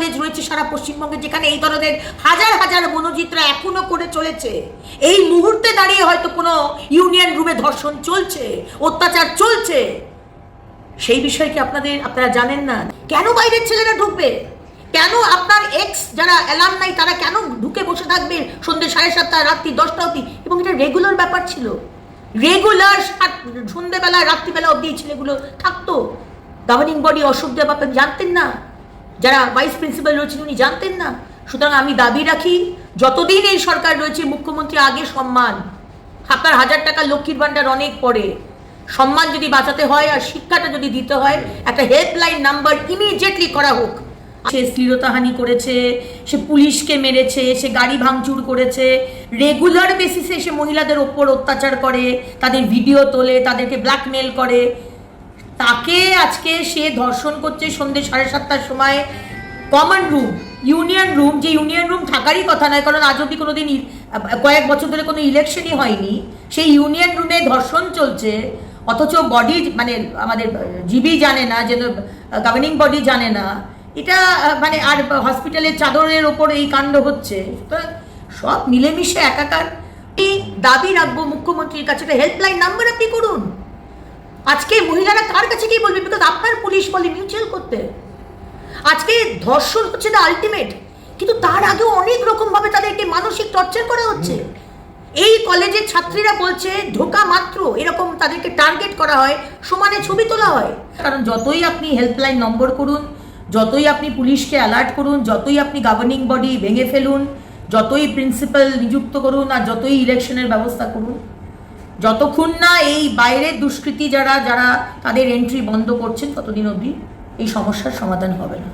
College রয়েছে সারা পশ্চিমবঙ্গে, যেখানে এই ধরনের হাজার হাজার মনোজিতরা এখনও করে চলেছে। এই মুহূর্তে দাঁড়িয়ে হয়তো কোনো ইউনিয়ন রুমে ধর্ষণ চলছে, অত্যাচার চলছে। সেই বিষয়ে কি আপনাদের, আপনারা জানেন না? কেন বাইরের ছেলেরা ঢুকবে? কেন আপনার এক্স যারা অ্যালার্ম নাই তারা কেন ঢুকে বসে থাকবে সন্ধ্যে সাড়ে সাতটা, রাত্রি দশটা অবধি? এবং এটা রেগুলার ব্যাপার ছিল। রেগুলার সন্ধ্যেবেলা, রাত্রিবেলা অবধি ছেলেগুলো থাকতো। গভর্নিং বডি অসুবিধা ব্যাপার জানতেন না। যারা ভাইস প্রিন্সিপাল রয়েছেন উনি জানতেন না। সুতরাং আমি দাবি রাখি, যতদিন এই সরকার রয়েছে, মুখ্যমন্ত্রী আগে সম্মান। আপনার হাজার টাকা লক্ষ্মীর ভাণ্ডার অনেক পরে। সম্মান যদি বাঁচাতে হয় আর শিক্ষাটা যদি দিতে হয়, একটা হেল্পলাইন নাম্বার ইমিডিয়েটলি করা হোক। সে শ্লীলতাহানি করেছে, সে পুলিশকে মেরেছে, সে গাড়ি ভাঙচুর করেছে। রেগুলার বেসিসে সে মহিলাদের ওপর অত্যাচার করে, তাদের ভিডিও তোলে, তাদেরকে ব্ল্যাকমেল করে। তাকে আজকে সে ধর্ষণ করছে সন্ধ্যে সাড়ে সাতটার সময় কমন রুম ইউনিয়ন রুম যে ইউনিয়ন রুম থাকারই কথা নয়, কারণ আজ অব্দি কোনো দিন কয়েক বছর ধরে কোনো ইলেকশনই হয়নি। সেই ইউনিয়ন রুমে ধর্ষণ চলছে, অথচ বডি মানে আমাদের জিবি জানে না, যেন গভর্নিং বডি জানে না। এটা মানে আর হসপিটালের চাদরের ওপর এই কাণ্ড হচ্ছে। সুতরাং সব মিলেমিশে একাকার। এই দাবি রাখব মুখ্যমন্ত্রীর কাছে। একটা হেল্পলাইন নাম্বার আপনি করুন। আজকে মহিলারা কার কাছে গিয়ে বলবে? বিকজ আপনার পুলিশ বলে মিউচুয়াল করতে। আজকে ধর্ষণ হচ্ছে দ্য আলটিমেট কিন্তু তার আগেও অনেক রকম ভাবে তাদেরকে মানসিক টর্চার করা হচ্ছে। এই কলেজের ছাত্রীরা বলছে, ঢোকা মাত্র। এরকম তাদেরকে টার্গেট করা হয়, সমানে ছবি তোলা হয়। কারণ যতই আপনি হেল্পলাইন নম্বর করুন, যতই আপনি পুলিশকে অ্যালার্ট করুন, যতই আপনি গভর্নিং বডি ভেঙে ফেলুন, যতই প্রিন্সিপাল নিযুক্ত করুন আর যতই ইলেকশনের ব্যবস্থা করুন যতক্ষণ না এই বাইরের দুষ্কৃতি যারা যারা তাদের এন্ট্রি বন্ধ করছেন, ততদিন অবধি এই সমস্যার সমাধান হবে না।